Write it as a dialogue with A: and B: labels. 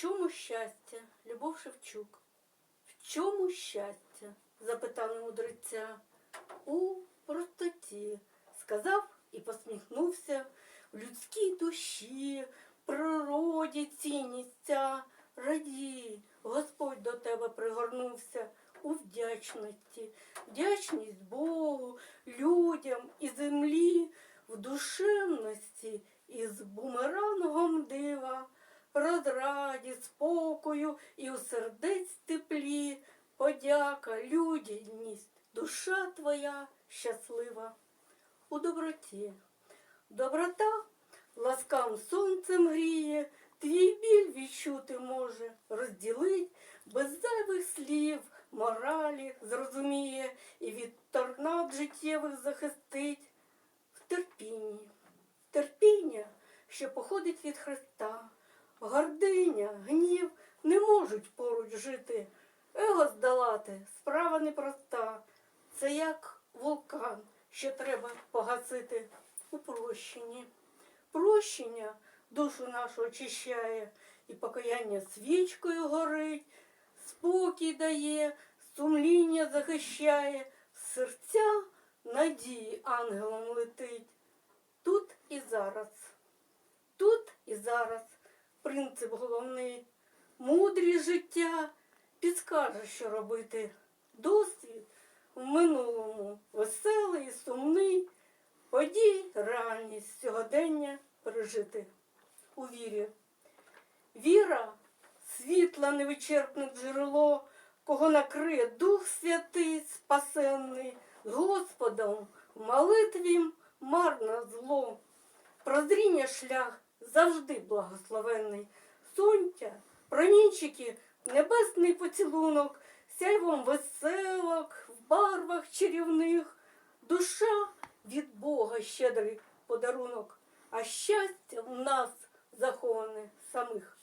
A: чому щастя, Любов Шевчук? В чому щастя? запитали мудреця. У простоті, сказав і посміхнувся. В людській душі, природі цінність ця. Радій, Господь до тебе пригорнувся у вдячності, вдячність Богу, людям і землі, в душевності із бумерангом дива, розраді, спокою і у сердець теплі, подяка, людяність, душа твоя щаслива. У доброті. Доброта ласкавим сонцем гріє, твій біль відчути може, розділить без зайвих слів, моралі зрозуміє і від торнад життєвих захистить. В терпінні. Терпіння, що походить від Христа, гординя, гнів не можуть поруч жити. Его здолати справа непроста. Це як вулкан, що треба погасити у прощенні. Прощення душу нашу очищає, і покаяння свічкою горить, спокій дає, сумління захищає, серця надії ангелом летить. Тут і зараз, тут і зараз принцип головний. Мудрість життя підскаже, що робити. Досвід в минулому веселий і сумний. Подій реальність сьогодення пережити у вірі. Віра світла невичерпне джерело, кого накриє Дух Святий Спасенний, з Господом в молитві марно зло. Прозріння шлях завжди благословений. Сонтя, промінчики, небесний поцілунок, сяйвом веселок, в барвах чарівних, душа від Бога щедрий подарунок, а щастя в нас заховане самих.